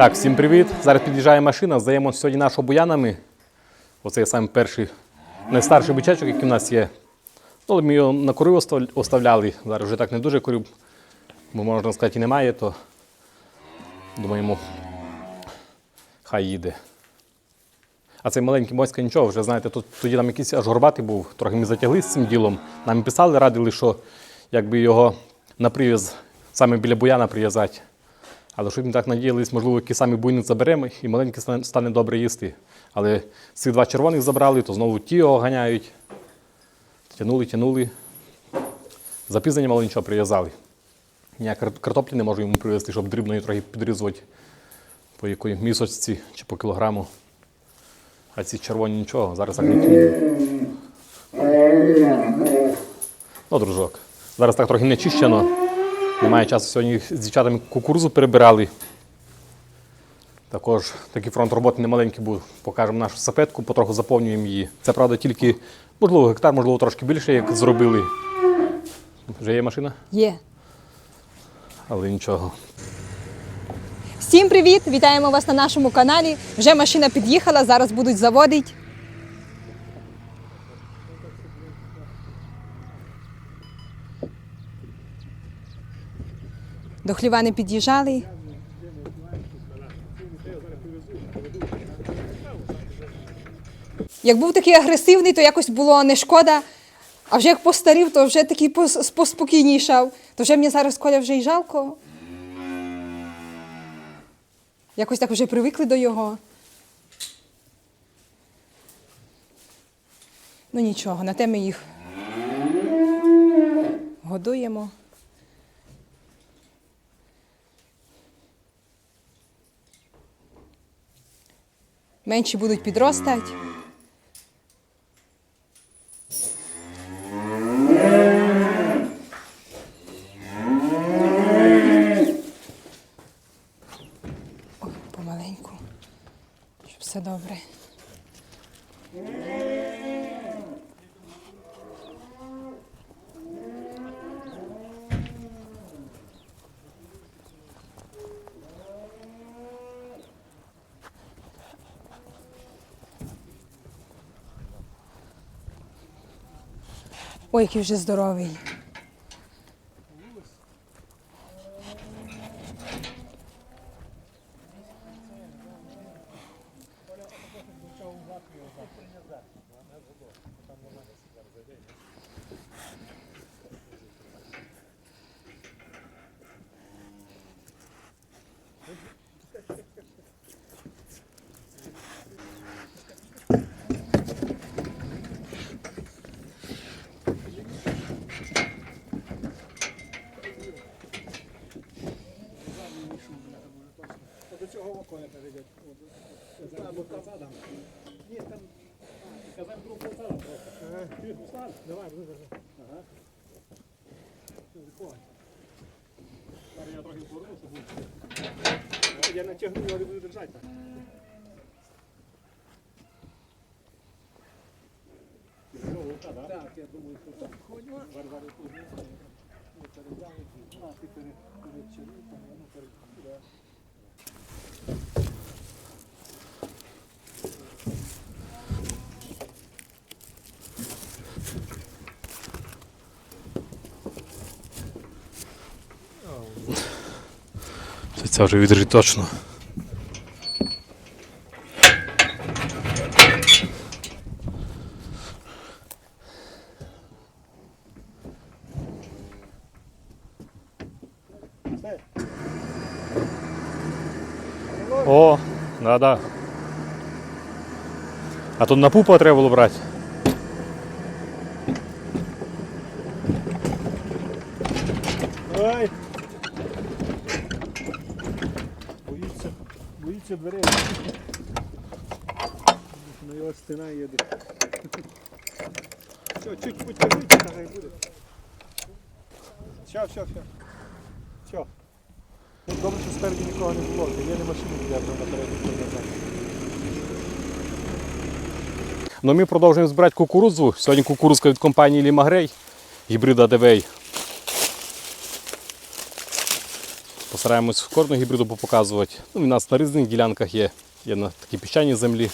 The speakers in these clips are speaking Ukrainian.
Так, всім привіт. Зараз під'їжджає машина, здаємо сьогодні нашу буянами. Оце саме перший, найстарший бичачок, який у нас є. Ну, але ми його на курив оставляли. Зараз вже так не дуже курив, бо можна сказати, і немає, то думаємо, хай їде. А цей маленький моська нічого, вже знаєте, тут тоді там якийсь аж горбатий був, трохи ми затягли з цим ділом. Нам писали, радили, що якби його на прив'яз саме біля буяна прив'язати. Але щоб ми так надіялись, можливо, який самі буйник заберемо і маленький стане- добре їсти. Але цих два червоних забрали, то знову ті його ганяють. Тянули, тянули. Запізнення мало нічого прив'язали. Кар- картоплі не можу йому привезти, щоб дрібною трохи підрізувати по якої місочці чи по кілограму. А ці червоні нічого, зараз так не. Ну, дружок. Зараз так трохи не чищено. Немає часу сьогодні з дівчатами кукурузу перебирали. Також такий фронт роботи немаленький був. Покажемо нашу сапетку, потроху заповнюємо її. Це правда тільки, можливо, гектар, можливо, трошки більше, як зробили. Вже є машина, Є. але нічого. Всім привіт! Вітаємо вас на нашому каналі. Вже машина під'їхала, зараз будуть заводити. До хліва не під'їжджали. Як був такий агресивний, то якось було не шкода. А вже як постарів, то вже такий пос- поспокійнішав. То вже мені зараз Коля вже й жалко. Якось так вже привикли до його. Ну нічого, на те ми їх годуємо. Менші будуть підростати. Помаленьку, щоб все добре. Ой, який вже здоровий. Я натягну, його не буду держати. Так, я думаю, що так. Варвари тут не знаю. Ну, перегляну. А, ти пере- перечерів, там, ну, пере- Це, це вже відрить точно. О, да-да. А тут на пупа треба було брати. Ай! Боїться, боїться дверей. На його стіна їде. Все, чуть потягнути, хай буде. Все, все, все. Все. Добре, що спереді нікого не було, є не для наперед ніхто не. Ну, ми продовжуємо збирати кукурудзу. Сьогодні кукурудзка від компанії Лімагрей, гібрида Девей. Постараємось кожного гібриду показувати. Ну, у нас на різних ділянках є, є на такій піщаній землі.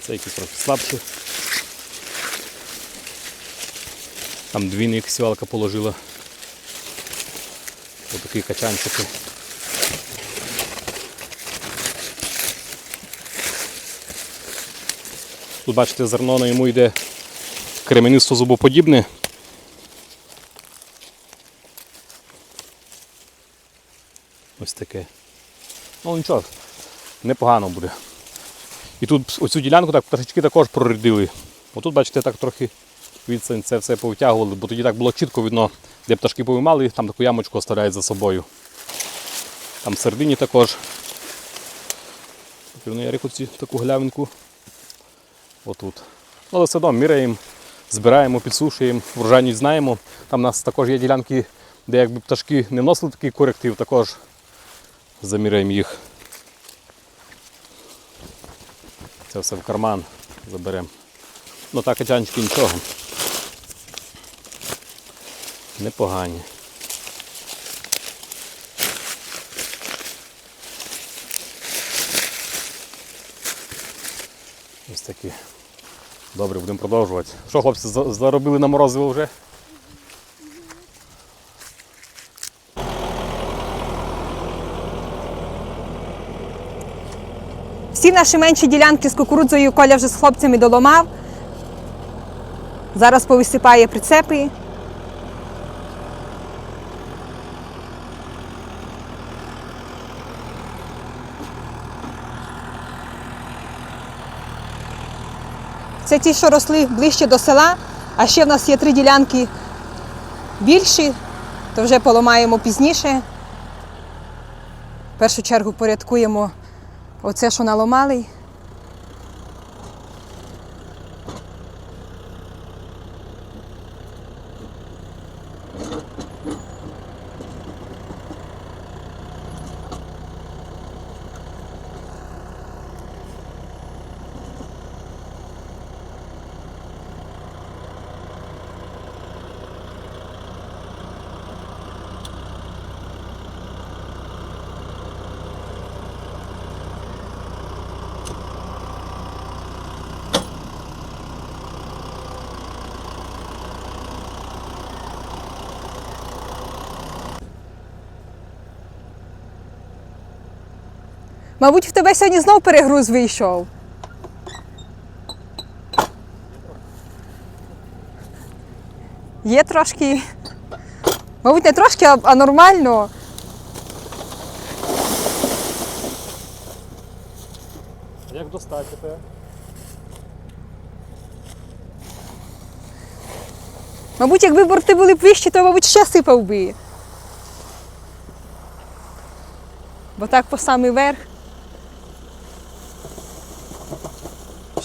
Це якісь трохи слабші. Там двійник сівалка положила. Ось такі качанчики. Тут бачите, зерно на йому йде кремянисто зубоподібне. Ось таке. Ну нічого, непогано буде. І тут оцю ділянку так пташечки також прорядили. Отут, бачите, так трохи відстань це все повтягували, бо тоді так було чітко видно, де пташки повимали, там таку ямочку оставляють за собою. Там середині також. Півно Ярику ці таку глявинку. Отут. Ну, але все одно міряємо, збираємо, підсушуємо, врожайність знаємо. Там у нас також є ділянки, де якби пташки не вносили такий коректив, також заміряємо їх. Це все в карман заберемо. Ну так, качанчики нічого. Непогані. Ось такі. Добре, будемо продовжувати. Що, хлопці, заробили на морозиво вже? Всі наші менші ділянки з кукурудзою Коля вже з хлопцями доломав. Зараз повисипає прицепи. Це ті, що росли ближче до села, а ще в нас є три ділянки більші, то вже поламаємо пізніше. В першу чергу порядкуємо Оце, що наломали. Мабуть, в тебе сьогодні знов перегруз вийшов. Є трошки. Мабуть, не трошки, а, а нормально. Як достати тепер? Мабуть, якби борти були б вищі, то, мабуть, ще сипав би. Бо так по самий верх.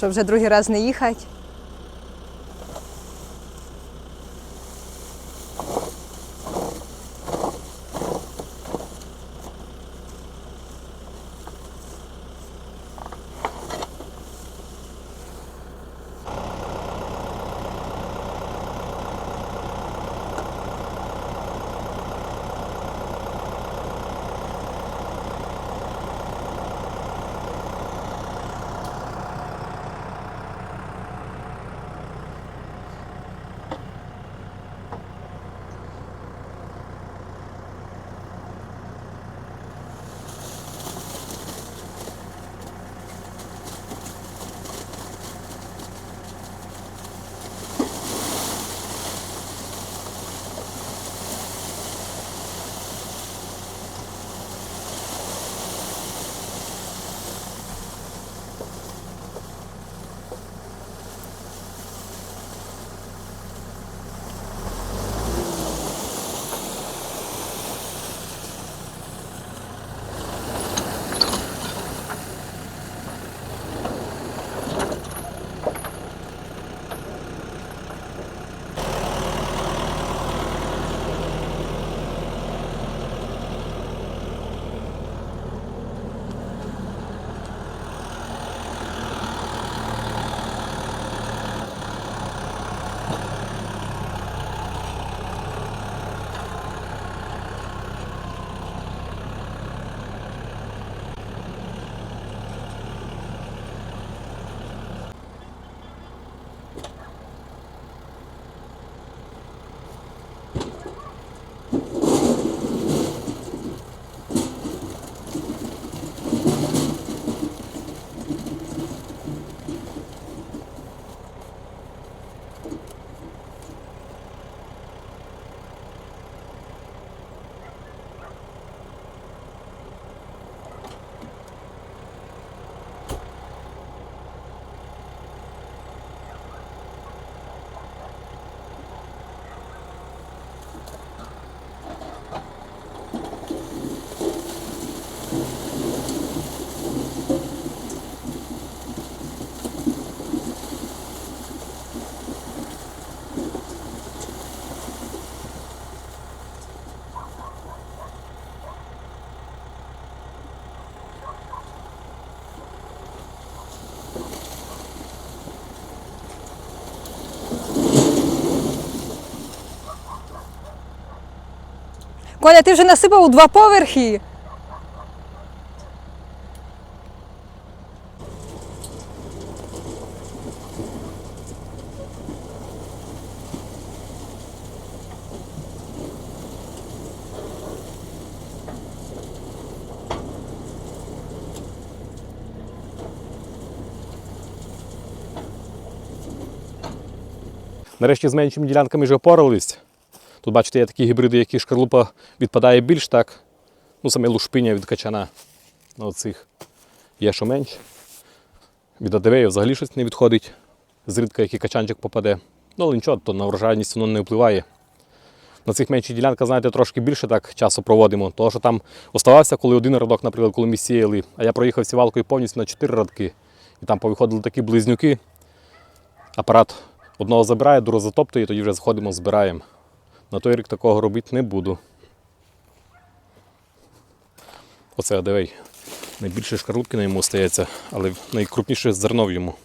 Щоб вже другий раз не їхати. Коля, ти вже насипав у два поверхи. Нарешті з меншими ділянками вже опорались. Тут, бачите, є такі гібриди, які шкарлупа відпадає більш так. Ну, саме лушпиня від качана. На оцих є що менше. Від адевею взагалі щось не відходить. Зрідка який качанчик попаде. Ну, але нічого, то на врожайність воно не впливає. На цих менших ділянках, знаєте, трошки більше так часу проводимо. Тому що там оставався, коли один радок, наприклад, коли ми сіяли, а я проїхав сівалкою повністю на 4 радки. І там повиходили такі близнюки. Апарат одного забирає, другого затоптує, і тоді вже заходимо, збираємо. На той рік такого робити не буду. Оце дивей. Найбільше шкарлупки на йому стається, але найкрупніше зерно в йому.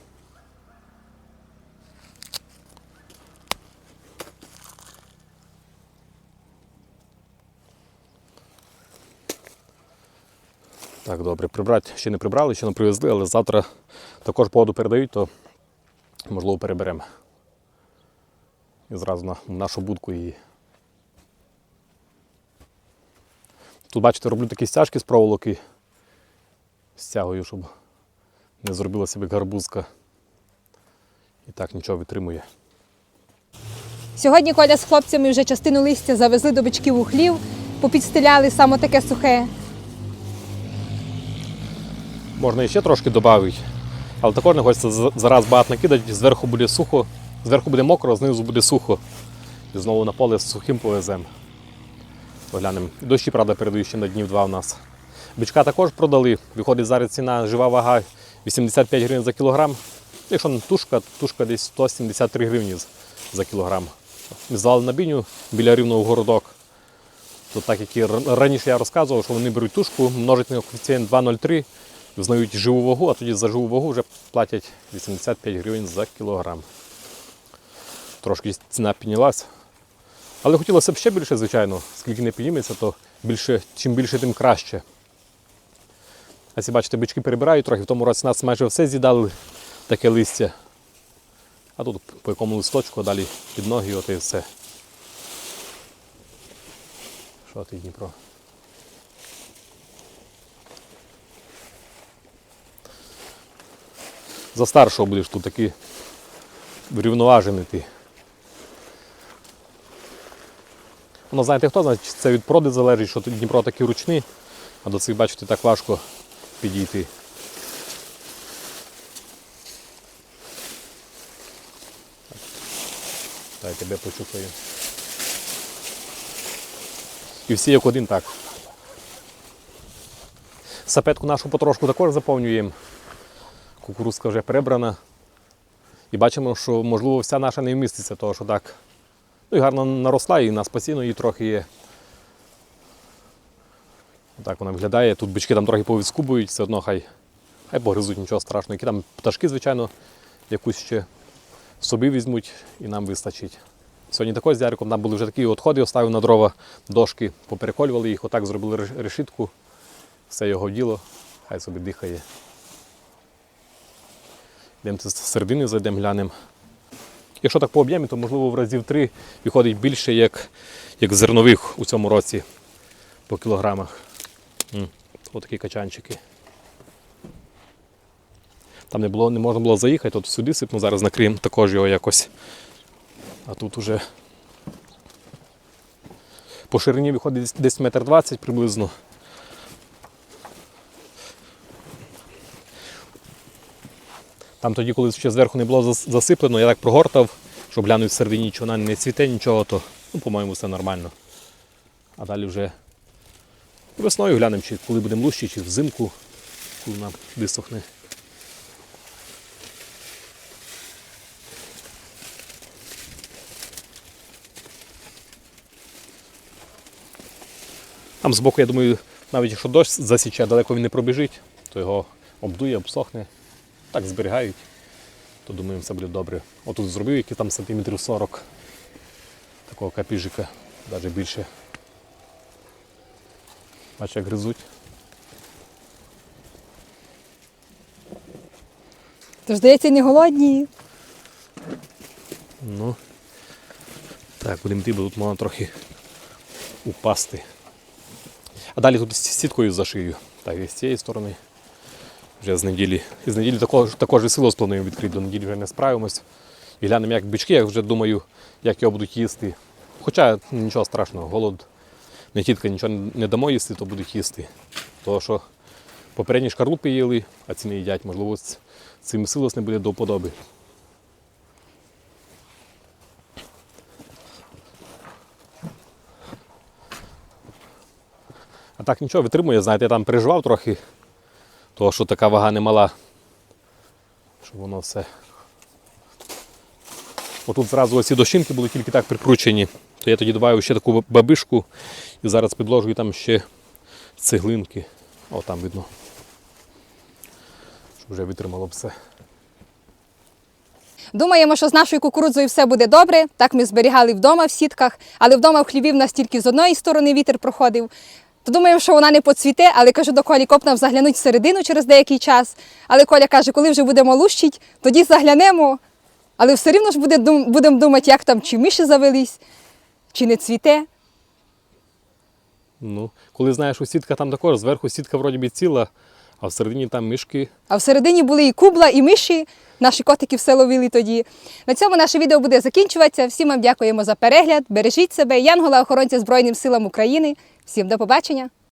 Так, добре, прибрати ще не прибрали, ще не привезли, але завтра також погоду передають, то можливо переберемо. І зразу на нашу будку її. Тут, бачите, роблю такі стяжки з проволоки. Стягую, щоб не зробила себе гарбузка. І так нічого витримує. Сьогодні Коля з хлопцями вже частину листя завезли до бичків у хлів, попідстеляли саме таке сухе. Можна ще трошки додати, але також не хочеться зараз багато накидати, зверху буде сухо, зверху буде мокро, знизу буде сухо. І знову на поле з сухим повеземо. Поглянемо. Дощі, правда, передають ще на днів два у нас. Бичка також продали. Виходить зараз ціна жива вага 85 гривень за кілограм. Якщо тушка, тушка десь 173 гривні за кілограм. Здали на біню біля рівного городок. То так як і раніше я розказував, що вони беруть тушку, множать на коефіцієнт 2,03, взнають живу вагу, а тоді за живу вагу вже платять 85 гривень за кілограм. Трошки ціна піднялась. Але хотілося б ще більше, звичайно, скільки не підніметься, то більше, чим більше, тим краще. А якщо бачите, бички перебирають трохи, в тому році нас майже все з'їдали таке листя. А тут по якому листочку, а далі під ноги, от і все. Що ти, Дніпро? За старшого будеш тут такий врівноважений ти. Ну, знаєте, хто знає, це від проди залежить, що тут Дніпро такий ручний, а до цих, бачите, так важко підійти. Так, тебе почухаю. І всі як один так. Сапетку нашу потрошку також заповнюємо. Кукурузка вже перебрана. І бачимо, що можливо вся наша не вміститься, тому що так. Ну і гарно наросла, і нас постійно її трохи є. Так вона виглядає. Тут бички там трохи повідскубують, все одно хай, хай погризуть, нічого страшного. Які там пташки, звичайно, якусь ще собі візьмуть і нам вистачить. Сьогодні також з Яриком там були вже такі відходи, оставив на дрова дошки, попереколювали їх, отак зробили реш- решітку. Все його діло, хай собі дихає. Йдемо з середини, зайдемо, глянемо. Якщо так по об'ємі, то можливо в разів три виходить більше, як, як зернових у цьому році по кілограмах. Отакі качанчики. Там не, було, не можна було заїхати, от сюди сипну, зараз накриємо також його якось. А тут уже по ширині виходить десь метр двадцять приблизно. Там тоді, коли ще зверху не було засиплено, я так прогортав, щоб глянути всередині, вона не цвіте нічого, то, ну, по-моєму, все нормально. А далі вже весною глянемо, чи коли будемо лущі, чи взимку, коли вона висохне. Там збоку, я думаю, навіть якщо дощ засіче, далеко він не пробіжить, то його обдує, обсохне. Так зберігають, то думаю, все буде добре. Отут зробив які там сантиметрів 40 такого капіжика, навіть більше. Бач, як гризуть. Тож, здається, не голодні. Ну. Так, будемо йти, бо тут можна трохи упасти. А далі тут з сіткою за шию. Так, і з цієї сторони. Вже з неділі. І з неділі також, також і сило плануємо відкрити, до неділі вже не справимось. І глянемо, як бички, я вже думаю, як його будуть їсти. Хоча нічого страшного, голод. Не тітка нічого не дамо їсти, то будуть їсти. Тому що попередні шкарлупи їли, а ці не їдять. Можливо, цим силос не буде до вподоби. А так нічого витримує, знаєте, я там переживав трохи, того що така вага немала, щоб воно все. Отут зразу оці дощинки були тільки так прикручені, то я тоді додаю ще таку бабишку і зараз підложую там ще цеглинки. О, там видно. Щоб вже витримало все. Думаємо, що з нашою кукурудзою все буде добре. Так ми зберігали вдома в сітках, але вдома в хліві в нас тільки з одної сторони вітер проходив. То думаємо, що вона не поцвіте, але кажу до Колі копнав заглянуть всередину через деякий час. Але Коля каже, коли вже будемо лущить, тоді заглянемо. Але все рівно ж буде, будемо думати, як там, чи миші завелись, чи не цвіте. Ну, коли знаєш, що сітка там також, зверху сітка вроді би ціла, а всередині там мишки. А всередині були і кубла, і миші. Наші котики все ловили тоді. На цьому наше відео буде закінчуватися. Всім вам дякуємо за перегляд. Бережіть себе, Янгола, охоронця Збройним силам України. Всім до побачення!